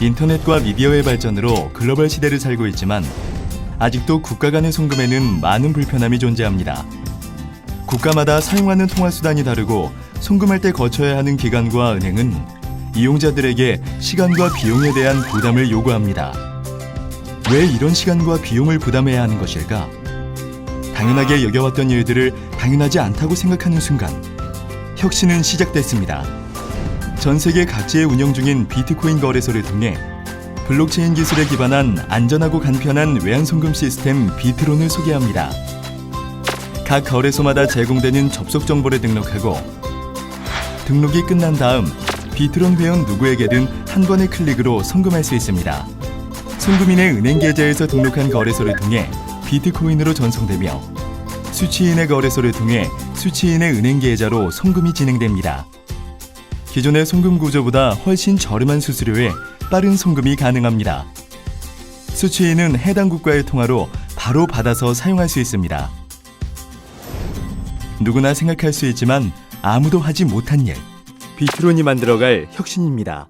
인터넷과 미디어의 발전으로 글로벌 시대를 살고 있지만 아직도 국가 간의 송금에는 많은 불편함이 존재합니다. 국가마다 사용하는 통화 수단이 다르고 송금할 때 거쳐야 하는 기관과 은행은 이용자들에게 시간과 비용에 대한 부담을 요구합니다. 왜 이런 시간과 비용을 부담해야 하는 것일까? 당연하게 여겨왔던 일들을 당연하지 않다고 생각하는 순간 혁신은 시작됐습니다. 전 세계 각지에 운영 중인 비트코인 거래소를 통해 블록체인 기술에 기반한 안전하고 간편한 외환 송금 시스템 비트론을 소개합니다. 각 거래소마다 제공되는 접속 정보를 등록하고 등록이 끝난 다음 비트론 회원 누구에게든 한 번의 클릭으로 송금할 수 있습니다. 송금인의 은행 계좌에서 등록한 거래소를 통해 비트코인으로 전송되며 수취인의 거래소를 통해 수취인의 은행 계좌로 송금이 진행됩니다. 기존의 송금 구조보다 훨씬 저렴한 수수료에 빠른 송금이 가능합니다. 수취인은 해당 국가의 통화로 바로 받아서 사용할 수 있습니다. 누구나 생각할 수 있지만 아무도 하지 못한 일. 비트론이 만들어갈 혁신입니다.